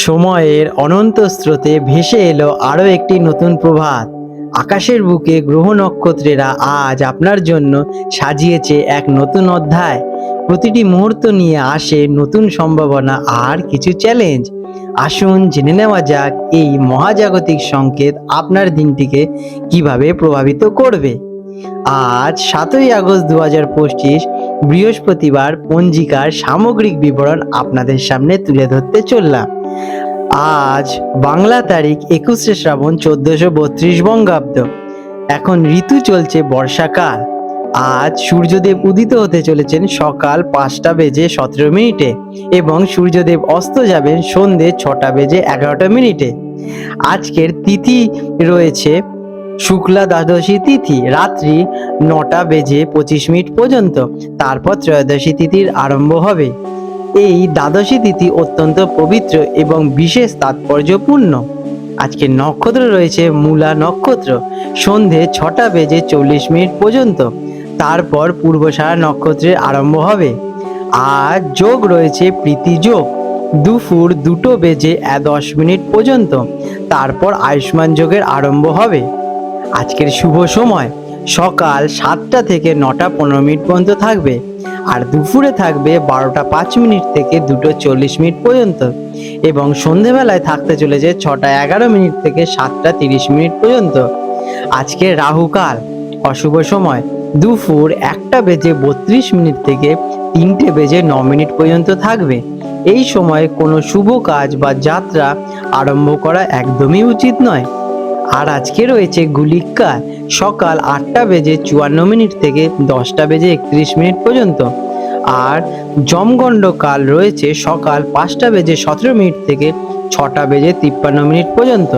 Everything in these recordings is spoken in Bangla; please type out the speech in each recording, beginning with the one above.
সময়ের অনন্ত স্রোতে ভেসে এলো আরও একটি নতুন প্রভাত। আকাশের বুকে গ্রহ নক্ষত্রেরা আজ আপনার জন্য সাজিয়েছে এক নতুন অধ্যায়। প্রতিটি মুহূর্ত নিয়ে আসে নতুন সম্ভাবনা আর কিছু চ্যালেঞ্জ আসুন জেনে নেওয়া যাক এই মহাজাগতিক সংকেত আপনার দিনটিকে কীভাবে প্রভাবিত করবে। আজ সাতই আগস্ট দু হাজার পঁচিশ বৃহস্পতিবার পঞ্জিকার সামগ্রিক বিবরণ আপনাদের সামনে তুলে ধরতে চললাম। আজ বাংলা তারিখ একুশে শ্রাবণ চোদ্দশো বত্রিশ বঙ্গাব্দ। এখন ঋতু চলছে বর্ষাকাল। আজ সূর্যদেব উদিত হতে চলেছেন সকাল পাঁচটা বেজে সতেরো মিনিটে এবং সূর্যদেব অস্ত যাবেন সন্ধে ছটা বেজে এগারোটা মিনিটে। আজকের তিথি রয়েছে শুক্লা দ্বাদশী তিথি, রাত্রি নটা বেজে পঁচিশ মিনিট পর্যন্ত। তারপর ত্রয়োদশী তিথির আরম্ভ হবে। এই দ্বাদশী তিথি অত্যন্ত পবিত্র এবং বিশেষ তাৎপর্যপূর্ণ। আজকে নক্ষত্র রয়েছে মূলা নক্ষত্র। সন্ধে ছটা বেজে চল্লিশ মিনিট পর্যন্ত। তারপর পূর্বসারা নক্ষত্রের আরম্ভ হবে। আর যোগ রয়েছে প্রীতি যোগ। দুপুর দুটো বেজে দশ মিনিট পর্যন্ত। তারপর আয়ুষ্মান যোগের আরম্ভ হবে। আজকের শুভ সময়। সকাল সাতটা থেকে নটা পনেরো মিনিট পর্যন্ত থাকবে আর দুপুরে থাকবে বারোটা পাঁচ মিনিট থেকে দুটো চল্লিশ মিনিট পর্যন্ত এবং সন্ধেবেলায় থাকতে চলেছে ছটা এগারো মিনিট থেকে সাতটা তিরিশ মিনিট পর্যন্ত। আজকে রাহুকাল, অশুভ সময়, দুপুর একটা বেজে বত্রিশ মিনিট থেকে তিনটে বেজে ন মিনিট পর্যন্ত থাকবে। এই সময় কোনো শুভ কাজ বা যাত্রা আরম্ভ করা একদমই উচিত নয়। আর আজকে রয়েছে গুলিকাল সকাল আটটা বেজে চুয়ান্ন মিনিট থেকে দশটা বেজে একত্রিশ মিনিট পর্যন্ত। আর জমগণ্ড কাল রয়েছে সকাল পাঁচটা বেজে সতেরো মিনিট থেকে ছটা বেজে তিপ্পান্ন মিনিট পর্যন্ত।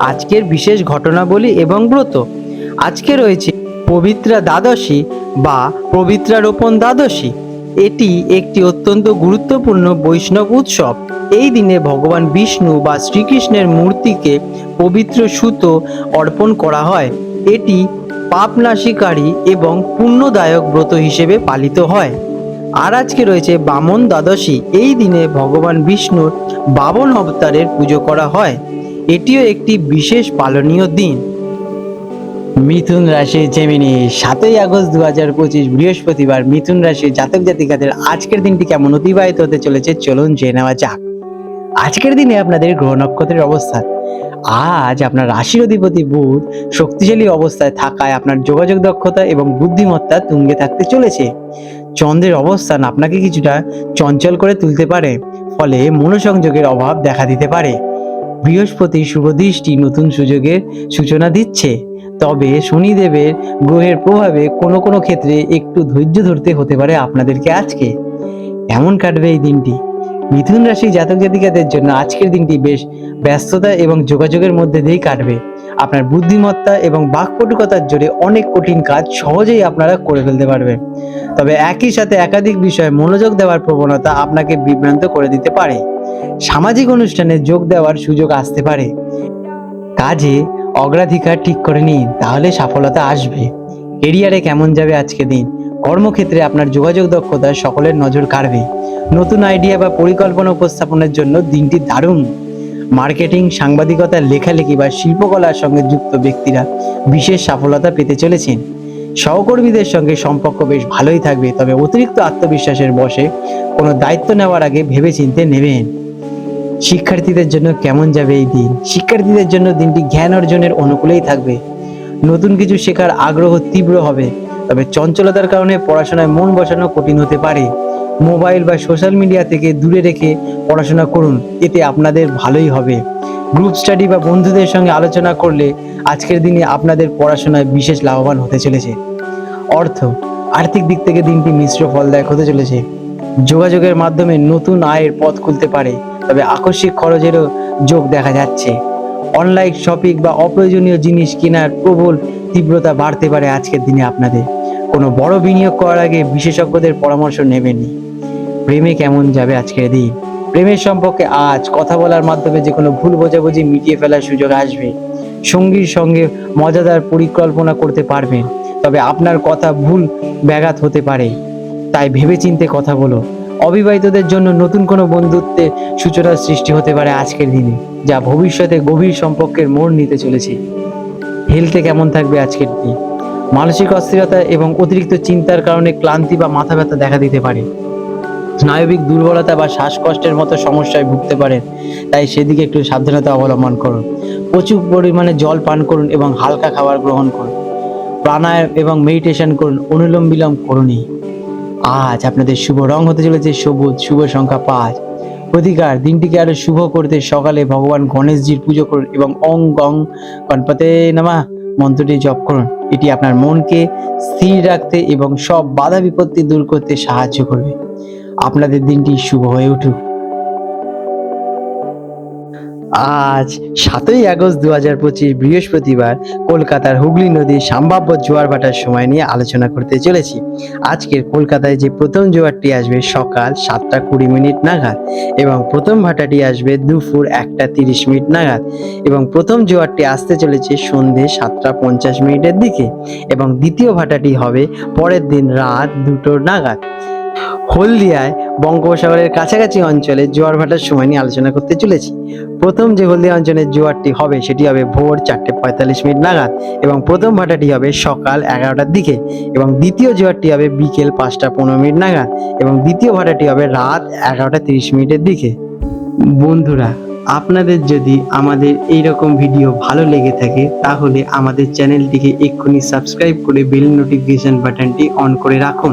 আজকের বিশেষ ঘটনাবলী এবং ব্রত। আজকে রয়েছে পবিত্রা দ্বাদশী বা পবিত্রারোপণ দ্বাদশী। এটি একটি অত্যন্ত গুরুত্বপূর্ণ বৈষ্ণব উৎসব। এই দিনে ভগবান বিষ্ণু বা শ্রীকৃষ্ণের মূর্তিকে পবিত্র সুতো অর্পণ করা হয়। এটি পাপনাশিকারী এবং পুণ্যদায়ক ব্রত হিসেবে পালিত হয়। আর আজকে রয়েছে বামন দ্বাদশী। এই দিনে ভগবান বিষ্ণুর বাবন অবতারের পুজো করা হয়। এটিও একটি বিশেষ পালনীয় দিন। মিথুন রাশি জেমিনি সাতই আগস্ট দু হাজার পঁচিশ বৃহস্পতিবার মিথুন রাশির জাতক জাতিকাদের আজকের দিনটি কেমন অতিবাহিত হতে চলেছে চলুন জেনে নেওয়া যাক। আজকের দিনে আপনাদের গ্রহ নক্ষত্রের অবস্থান। আজ আপনার রাশির অধিপতি বুধ শক্তিশালী অবস্থায় থাকায় আপনার যোগাযোগ দক্ষতা এবং বুদ্ধিমত্তা তুঙ্গে থাকতে চলেছে। চন্দ্রের অবস্থান আপনাকে কিছুটা চঞ্চল করে তুলতে পারে, ফলে মনোসংযোগের অভাব দেখা দিতে পারে। বৃহস্পতি শুভ দৃষ্টি নতুন সুযোগের সূচনা দিচ্ছে। তবে শনিদেবের গ্রহের প্রভাবে কোনো কোনো ক্ষেত্রে একটু ধৈর্য ধরতে হতে পারে আপনাদেরকে আজকে। এমন কাটবে এই দিনটি। মিথুন রাশি জাতক জাতিকাদের জন্য আজকের দিনটি বেশ ব্যস্ততা এবং যোগাযোগের মধ্যে দিয়েই কাটবে। আপনার বুদ্ধিমত্তা এবং বাকপটুকতার জোরে অনেক কঠিন কাজ সহজেই আপনারা করে ফেলতে পারবেন। তবে একই সাথে একাধিক বিষয়ে মনোযোগ দেওয়ার প্রবণতা আপনাকে বিভ্রান্ত করে দিতে পারে। সামাজিক অনুষ্ঠানে যোগ দেওয়ার সুযোগ আসতে পারে। কাজে অগ্রাধিকার ঠিক করে নিন, তাহলে সফলতা আসবে। কেরিয়ারে কেমন যাবে আজকে দিন? কর্মক্ষেত্রে আপনার যোগাযোগ দক্ষতা সকলের নজর কাড়বে। নতুন আইডিয়া বা পরিকল্পনা উপস্থাপনের জন্য দিনটি দারুণ। মার্কেটিং সাংবাদিকতা লেখালেখি বা শিল্পকলার সঙ্গে যুক্ত ব্যক্তিরা বিশেষ সফলতা পেতে চলেছেন। সহকর্মীদের সঙ্গে সম্পর্ক বেশ ভালোই থাকবে, তবে অতিরিক্ত আত্মবিশ্বাসের বসে কোনো দায়িত্ব নেওয়ার আগে ভেবেচিন্তে নেবেন। শিক্ষার্থীদের জন্য কেমন যাবে এই দিন? শিক্ষার্থীদের জন্য দিনটি জ্ঞান অর্জনের অনুকূলেই থাকবে। নতুন কিছু শেখার আগ্রহ তীব্র হবে, তবে চঞ্চলতার কারণে পড়াশোনায় মন বসানো কঠিন হতে পারে। মোবাইল বা সোশ্যাল মিডিয়া থেকে দূরে রেখে পড়াশোনা করুন, এতে আপনাদের ভালোই হবে। গ্রুপ স্টাডি বা বন্ধুদের সঙ্গে আলোচনা করলে আজকের দিনে আপনাদের পড়াশোনায় বিশেষ লাভবান হতে চলেছে। অর্থ, আর্থিক দিক থেকে দিনটি মিশ্র ফলদায়ক হতে চলেছে। যোগাযোগের মাধ্যমে নতুন আয়ের পথ খুলতে পারে। তবে আকস্মিক খরচেরও যোগ দেখা যাচ্ছে। অনলাইন শপিং বা অপ্রয়োজনীয় জিনিস কেনার প্রবল তীব্রতা বাড়তে পারে আজকের দিনে আপনাদের। কোনো বড় বিনিয়োগ করার আগে বিশেষজ্ঞদের পরামর্শ নেবেননি প্রেমে কেমন যাবে আজকের দিন? প্রেমের সম্পর্কে আজ কথা বলার মাধ্যমে যে কোনো ভুল বোঝাবুঝি মিটিয়ে ফেলার সুযোগ আসবে। সঙ্গীর সঙ্গে মজাদার পরিকল্পনা করতে পারবেন, তবে আপনার কথা ভুল ব্যাঘাত হতে পারে। তাই ভেবেচিন্তে কথা বলো। অবিবাহিতদের জন্য নতুন কোনো বন্ধুত্বের সূচনার সৃষ্টি হতে পারে আজকের দিনে, যা ভবিষ্যতে গভীর সম্পর্কের মোড় নিতে চলেছে। হেলথে কেমন থাকবে আজকের দিন? মানসিক অস্থিরতা এবং অতিরিক্ত চিন্তার কারণে ক্লান্তি বা মাথা ব্যথা দেখা দিতে পারে। স্নায়বিক দুর্বলতা বা শ্বাসকষ্টের মতো সমস্যায় ভুগতে পারেন, তাই সেদিকে একটু সাবধানতা অবলম্বন করুন। প্রচুর পরিমাণে জল পান করুন এবং হালকা খাবার গ্রহণ করুন। প্রাণায়াম এবং মেডিটেশন করুন অনুলোম বিলোম করুনই। আজ আপনাদের শুভ রং হতে চলেছে সবুজ, শুভ সংখ্যা পাঁচ। প্রতিকার, দিনটিকে আরও শুভ করতে সকালে ভগবান গণেশজির পুজো করুন এবং অং গং গণপতে নামা মন্ত্রটি জপ করুন। এটি আপনার মনকে স্থির রাখতে এবং সব বাধা বিপত্তি দূর করতে সাহায্য করবে। আপনাদের দিনটি শুভ হয়ে উঠুক। আজ সাতই আগস্ট দু হাজার পঁচিশ বৃহস্পতিবার কলকাতার হুগলি নদীর সম্ভাব্য জোয়ার ভাটার সময় নিয়ে আলোচনা করতে চলেছি। আজকের কলকাতায় যে প্রথম জোয়ারটি আসবে সকাল সাতটা কুড়ি মিনিট নাগাদ এবং প্রথম ভাটাটি আসবে দুপুর একটা তিরিশ মিনিট নাগাদ এবং প্রথম জোয়ারটি আসতে চলেছে সন্ধে সাতটা পঞ্চাশ মিনিটের দিকে এবং দ্বিতীয় ভাটাটি হবে পরের দিন রাত দুটো নাগাদ। হলদিয়ায় বঙ্গোপসাগরের কাছাকাছি অঞ্চলে জোয়ার ভাটার সময় নিয়ে আলোচনা করতে চলেছি। প্রথম যে হলদিয়া অঞ্চলের জোয়ারটি হবে, সেটি হবে ভোর চারটে পঁয়তাল্লিশ মিনিট নাগাদ এবং প্রথম ভাটাটি হবে সকাল এগারোটার দিকে এবং দ্বিতীয় জোয়ারটি হবে বিকেল পাঁচটা পনেরো মিনিট নাগাদ এবং দ্বিতীয় ভাটাটি হবে রাত এগারোটা তিরিশ মিনিটের দিকে। বন্ধুরা, আপনাদের যদি আমাদের এই রকম ভিডিও ভালো লেগে থাকে, তাহলে আমাদের চ্যানেলটিকে এক্ষুনি সাবস্ক্রাইব করে বেল নোটিফিকেশন বাটনটি অন করে রাখুন।